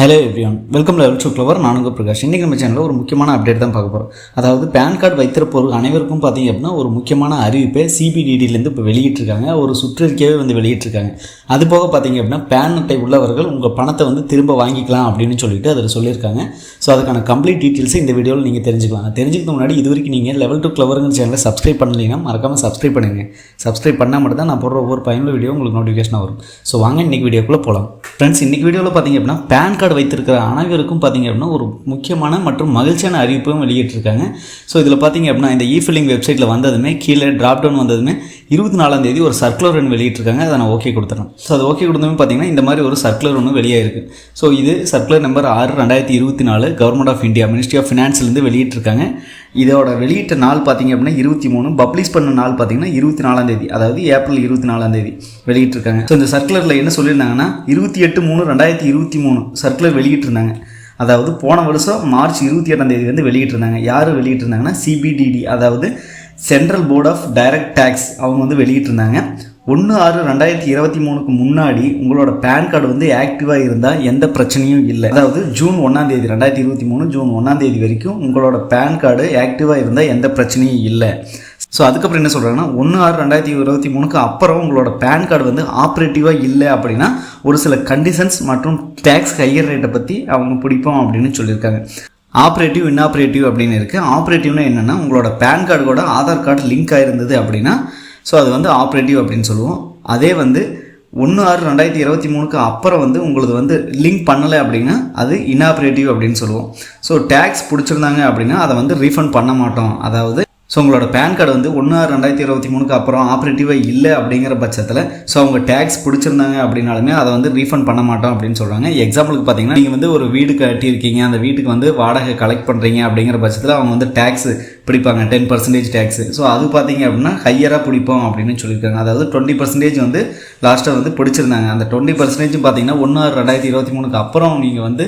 Hello everyone welcome level to clever நானுங்க பிரகாஷ். இன்றைக்கி நம்ம சேனலில் ஒரு முக்கியமான அப்டேட் தான் பார்க்க போகிறோம் அதாவது பேன் கார்டு வைத்திருப்பவர்கள் அனைவருக்கும் பார்த்தீங்க அப்படின்னா ஒரு முக்கியமான அறிவிப்பை சிபிடிடியிலேருந்து இப்போ வெளியிட்டிருக்காங்க. ஒரு சுற்றறிக்கையே வந்து வெளியிட்டிருக்காங்க. அது போக பார்த்தீங்க அப்படின்னா பேன் அட்டை உள்ளவர்கள் உங்கள் பணத்தை வந்து திரும்ப வாங்கிக்கலாம் அப்படின்னு சொல்லிட்டு அதில் சொல்லியிருக்காங்க. ஸோ அதுக்கான கம்ப்ளீட் டீட்டெயில்ஸை இந்த வீடியோவில் நீங்கள் தெரிஞ்சுக்கலாம். தெரிஞ்சுக்க முன்னாடி இது வரைக்கும் நீங்கள் லெவல் டூ கிளவருங்கிற சேனலை சப்ஸ்கிரைப் பண்ணலைன்னா மறக்காமல் சப்ஸ்கிரைப் பண்ணுங்கள் சப்ஸ்கிரைப் பண்ணால் மட்டும் தான் நான் போடுற ஒவ்வொரு பயனுள்ள வீடியோ உங்களுக்கு நோட்டிஃபிகேஷனாக வரும். ஸோ வாங்க இன்றைக்கி வீடியோக்குள்ளே போகலாம் ஃப்ரெண்ட்ஸ் இன்றைக்கி வீடியோவில் பார்த்தீங்க அப்படின்னா பேன் கார்டு வைத்திருக்கிற அனைவருக்கும் பார்த்தீங்க அப்படின்னா ஒரு முக்கியமான மற்றும் மகிழ்ச்சியான அறிவிப்பும் வெளியிட்டிருக்காங்க. ஸோ இதில் பார்த்தீங்க அப்படின்னா இந்த இ ஃபில்லிங் வெப்சைட்டில் வந்ததுமே கீழே ட்ராப் டவுன் வந்ததுமே இருபத்தி நாலாம் தேதி ஒரு சர்க்குலர் ஒன்று வெளியிட்டிருக்காங்க அதை நான் ஓகே கொடுத்துறேன். ஸோ அது ஓகே கொடுத்தோமே பார்த்தீங்கன்னா இந்த மாதிரி ஒரு சர்க்குலர் ஒன்று வெளியாயிருக்கு. ஸோ இது சர்க்குலர் நம்பர் ஆறு ரெண்டாயிரத்தி இருபத்தி நாலு government of India ministry of ஃபினான்ஸ்லேருந்து வெளியிட்டிருக்காங்க. இதோட வெளியிட்ட நாள் பார்த்தீங்க அப்படின்னா இருபத்தி மூணு பப்ளிஷ் பண்ண நாள் பார்த்தீங்கன்னா இருபத்தி நாலாம் தேதி அதாவது ஏப்ரல் இருபத்தி நாலாம் தேதி வெளியிட்டிருக்காங்க. ஸோ இந்த சர்க்குலரில் என்ன சொல்லியிருந்தாங்கன்னா இருபத்தி எட்டு மூணு ரெண்டாயிரத்தி இருபத்தி மூணு சர்க்குலர் வெளியிட்டிருந்தாங்க. அதாவது போன வருஷம் மார்ச் இருபத்தி எட்டாம் தேதி வந்து வெளியிட்டிருந்தாங்க. யார் வெளியிட்டிருந்தாங்கன்னா சிபிடிடி அதாவது central board of direct tax அவங்க வந்து வெளியிட்டிருந்தாங்க. ஒன்று ஆறு ரெண்டாயிரத்தி இருபத்தி மூணுக்கு முன்னாடி உங்களோட பேன் கார்டு வந்து ஆக்டிவாக இருந்தால் எந்த பிரச்சனையும் இல்லை. அதாவது ஜூன் ஒன்றாம் தேதி ரெண்டாயிரத்தி இருபத்தி மூணு ஜூன் ஒன்றாம் தேதி வரைக்கும் உங்களோட பேன் கார்டு ஆக்டிவாக இருந்தால் எந்த பிரச்சனையும் இல்லை. ஸோ அதுக்கப்புறம் என்ன சொல்கிறாங்கன்னா ஒன்று ஆறு ரெண்டாயிரத்தி இருபத்தி மூணுக்கு அப்புறம் உங்களோட பேன் கார்டு வந்து ஆப்ரேட்டிவாக இல்லை அப்படின்னா ஒரு சில கண்டிஷன்ஸ் மற்றும் டேக்ஸ் ஹையர் ரேட்டை பற்றி அவங்க பிடிப்போம் அப்படின்னு சொல்லியிருக்காங்க. ஆப்ரேட்டிவ் இன்ஆப்ரேட்டிவ் அப்படின்னு இருக்குது ஆப்ரேட்டிவ்னா என்னென்னா உங்களோட பேன் கார்டு கூட ஆதார் கார்டு லிங்க் ஆகிருந்தது அப்படின்னா ஸோ அது வந்து ஆப்ரேட்டிவ் அப்படின்னு சொல்லுவோம். அதே வந்து ஒன்று ஆறு ரெண்டாயிரத்தி இருபத்தி மூணுக்கு அப்புறம் வந்து உங்களுக்கு வந்து லிங்க் பண்ணலை அப்படின்னா அது இன்ஆப்ரேட்டிவ் அப்படின்னு சொல்லுவோம். ஸோ டேக்ஸ் பிடிச்சிருந்தாங்க அப்படின்னா அதை வந்து ரீஃபண்ட் பண்ண மாட்டோம். அதாவது ஸோ உங்களோட பேன் கார்டு வந்து ஒன்று ஆறு ரெண்டாயிரத்தி இருபத்தி மூணுக்கு அப்புறம் ஆப்ரேட்டிவாக இல்லை அப்படிங்கிற பட்சத்தில் ஸோ அவங்க டேக்ஸ் பிடிச்சிருந்தாங்க அப்படின்னாலுமே அதை வந்து ரீஃபண்ட் பண்ண மாட்டோம் அப்படின்னு சொல்கிறாங்க எக்ஸாம்பிளுக்கு பார்த்தீங்கன்னா நீங்கள் வந்து ஒரு வீடு கட்டியிருக்கீங்க அந்த வீட்டுக்கு வந்து வாடகை கலெக்ட் பண்ணுறீங்க அப்படிங்கிற பட்சத்தில் அவங்க வந்து டேக்ஸ் பிடிப்பாங்க டென் பர்சன்டேஜ் டேக்ஸ் ஸோ அது பார்த்தீங்க அப்படின்னா ஹையராக பிடிப்போம் அப்படின்னு சொல்லியிருக்காங்க. அதாவது டுவெண்ட்டி பர்சன்டேஜ் வந்து லாஸ்ட்டாக வந்து பிடிச்சிருந்தாங்க. அந்த டுவெண்ட்டி பர்சன்டேஜ் பார்த்தீங்கன்னா ஒன்று ஆறு ரெண்டாயிரத்தி இருபத்தி மூணுக்கு அப்புறம் நீங்கள் வந்து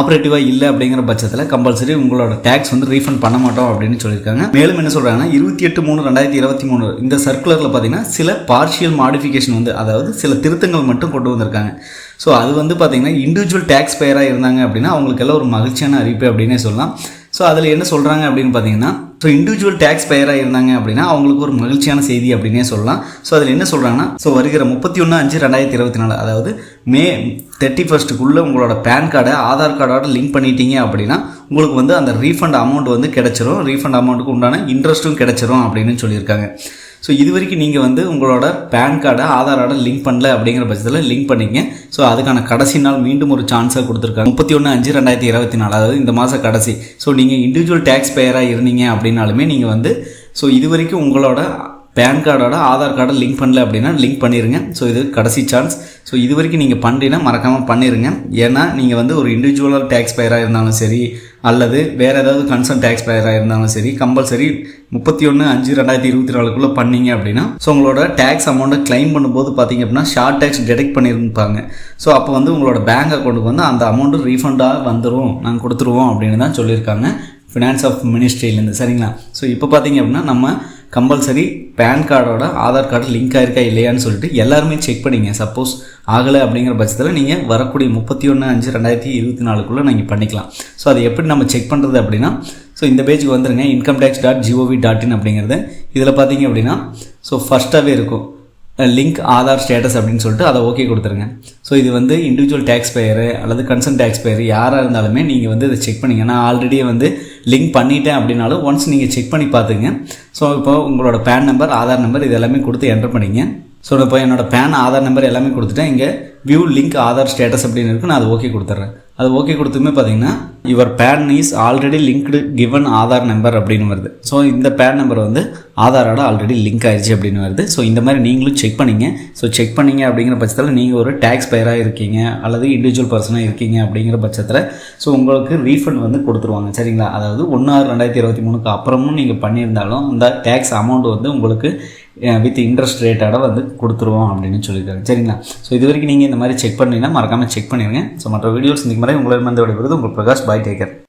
ஆப்ரேட்டிவாக இல்லை அப்படிங்கிற பட்சத்தில் கம்பல்சரி உங்களோட டேக்ஸ் வந்து ரீஃபண்ட் பண்ண மாட்டோம் அப்படின்னு சொல்லியிருக்காங்க. மேலும் என்ன சொல்கிறாங்கன்னா இருபத்தி எட்டு மூணு ரெண்டாயிரத்தி இருபத்தி மூணு இந்த சர்க்குலரில் பார்த்தீங்கன்னா சில பார்ஷியல் மாடிஃபிகேஷன் வந்து அதாவது சில திருத்தங்கள் மட்டும் கொண்டு வந்திருக்காங்க. ஸோ அது வந்து பார்த்தீங்கன்னா இண்டிவிஜுவல் டேக்ஸ் பேயராக இருந்தாங்க அப்படின்னா அவங்களுக்கெல்லாம் ஒரு மகிழ்ச்சியான அறிவிப்பு அப்படின்னே சொல்லலாம். ஸோ அதில் என்ன சொல்கிறாங்க அப்படின்னு பார்த்தீங்கன்னா ஸோ இண்டிவிஜுவல் டேக்ஸ் பெயராக இருந்தாங்க அப்படின்னா அவங்களுக்கு ஒரு மகிழ்ச்சியான செய்தி அப்படின்னே சொல்லலாம். ஸோ அதில் என்ன சொல்கிறாங்கன்னா ஸோ வருகிற முப்பத்தி ஒன்று அஞ்சு ரெண்டாயிரத்தி இருபத்தி நாலு அதாவது மே தேர்ட்டி ஃபஸ்ட்டுக்குள்ளே உங்களோட பேன் கார்டை ஆதார் கார்டோட லிங்க் பண்ணிட்டீங்க அப்படின்னா உங்களுக்கு வந்து அந்த ரீஃபண்ட் அமௌண்ட் வந்து கிடச்சிரும். ரீஃபண்ட் அமௌண்ட்டுக்கு உண்டான இன்ட்ரெஸ்ட்டும் கிடச்சிரும் அப்படின்னு சொல்லியிருக்காங்க. ஸோ இது வரைக்கும் நீங்கள் வந்து உங்களோட பேன் கார்டை ஆதாரோட லிங்க் பண்ணல அப்படிங்கிற பட்சத்தில் லிங்க் பண்ணிங்க. ஸோ அதுக்கான கடைசி நாள் மீண்டும் ஒரு சான்ஸாக கொடுத்துருக்காங்க. முப்பத்தி ஒன்று அஞ்சு ரெண்டாயிரத்தி இருபத்தி நாலு அதாவது இந்த மாதம் கடைசி. ஸோ நீங்கள் இண்டிவிஜுவல் டேக்ஸ் பேயராக இருந்தீங்க அப்படின்னாலுமே நீங்கள் வந்து ஸோ இது வரைக்கும் உங்களோட பேன் கார்டோட ஆதார் கார்டை லிங்க் பண்ணல அப்படின்னா லிங்க் பண்ணிடுங்க ஸோ இது கடைசி சான்ஸ் ஸோ இது வரைக்கும் நீங்கள் பண்ணுறீங்கன்னா மறக்காமல் பண்ணிடுங்க ஏன்னா நீங்கள் வந்து ஒரு இண்டிவிஜுவலாக டேக்ஸ் பேராக இருந்தாலும் சரி அல்லது வேறு ஏதாவது கன்சர்ன் டேக்ஸ் பேராக இருந்தாலும் சரி கம்பல்சரி முப்பத்தி ஒன்று அஞ்சு ரெண்டாயிரத்தி இருபத்தி நாலுக்குள்ளே பண்ணீங்க அப்படின்னா ஸோ உங்களோட டேக்ஸ் அமௌண்ட்டை கிளைம் பண்ணும்போது பார்த்தீங்க அப்படின்னா ஷார்ட் டேக்ஸ் டிடெக்ட் பண்ணியிருப்பாங்க ஸோ அப்போ வந்து உங்களோட பேங்க் அக்கௌண்ட்டுக்கு வந்து அந்த அமௌண்ட்டு ரீஃபண்டாக வந்துடும் நாங்கள் கொடுத்துருவோம் அப்படின்னு தான் சொல்லியிருக்காங்க. ஃபினான்ஸ் ஆஃப் மினிஸ்ட்ரியிலேருந்து சரிங்களா? ஸோ இப்போ பார்த்தீங்க அப்படின்னா நம்ம கம்பல்சரி பேன் கார்டோட ஆதார் கார்டு லிங்க் ஆயிருக்கா இல்லையான்னு சொல்லிட்டு எல்லாருமே செக் பண்ணிங்க. சப்போஸ் ஆகலை அப்படிங்கிற பட்சத்தில் நீங்கள் வரக்கூடிய முப்பத்தி ஒன்று அஞ்சு ரெண்டாயிரத்தி இருபத்தி நாலுக்குள்ளே நீங்கள் பண்ணிக்கலாம். ஸோ அதை எப்படி நம்ம செக் பண்ணுறது அப்படின்னா ஸோ இந்த பேஜுக்கு வந்துருங்க income tax dot G O V dot in அப்படிங்கிறது. இதில் பார்த்தீங்க அப்படின்னா ஸோ ஃபஸ்ட்டாகவே இருக்கும். லிங்க் ஆதார் ஸ்டேட்டஸ் அப்படின்னு சொல்லிட்டு அதை ஓகே கொடுத்துருங்க. ஸோ இது வந்து இண்டிவிஜுவல் டேக்ஸ் பேயரு அல்லது கன்சர்ன் டேக்ஸ் பேயர் யாராக இருந்தாலுமே நீங்கள் வந்து இதை செக் பண்ணிங்க. நான் ஆல்ரெடியே வந்து லிங்க் பண்ணிட்டேன் அப்படின்னாலும் ஒன்ஸ் நீங்கள் செக் பண்ணி பார்த்துங்க ஸோ இப்போ உங்களோட பேன் நம்பர் ஆதார் நம்பர் இது எல்லாமே கொடுத்து என்டர் பண்ணிங்க. ஸோ இப்போ என்னோட பேன் ஆதார் நம்பர் எல்லாமே கொடுத்துட்டேன். இங்கே வியூ லிங்க் ஆதார் ஸ்டேட்டஸ் அப்படின்னு இருக்கு. நான் அது ஓகே கொடுத்துட்றேன் அது ஓகே கொடுத்துமே பார்த்தீங்கன்னா your PAN is already linked given Aadhaar number அப்படின்னு வருது. ஸோ இந்த பேன் நம்பர் வந்து ஆதாரோட ஆல்ரெடி லிங்க் ஆயிடுச்சு அப்படின்னு வருது. ஸோ இந்த மாதிரி நீங்களும் செக் பண்ணிங்க. ஸோ செக் பண்ணிங்க அப்படிங்கிற பட்சத்தில் நீங்கள் ஒரு டேக்ஸ் பேராக இருக்கீங்க அல்லது இண்டிவிஜுவல் பர்சனாக இருக்கீங்க அப்படிங்கிற பட்சத்தில் ஸோ உங்களுக்கு ரீஃபண்ட் வந்து கொடுத்துருவாங்க. சரிங்களா? அதாவது ஒன்று ஆறு ரெண்டாயிரத்தி இருபத்தி மூணுக்கு அப்புறமும் நீங்கள் பண்ணியிருந்தாலும் அந்த டேக்ஸ் அமௌண்ட் வந்து உங்களுக்கு வித் இன்ட்ரெஸ்ட் ரேட்டோட வந்து கொடுத்துருவோம் அப்படின்னு சொல்லியிருக்காங்க சரிங்களா? ஸோ இது வரைக்கும் நீங்கள் இந்த மாதிரி செக் பண்ணீங்கன்னா மறக்காமல் செக் பண்ணிடுங்க ஸோ மற்ற வீடியோஸ் இந்த மாதிரி உங்களிடம் வந்து விடைபெறுது உங்கள் பிரகாஷ் பாய் டேக்கர்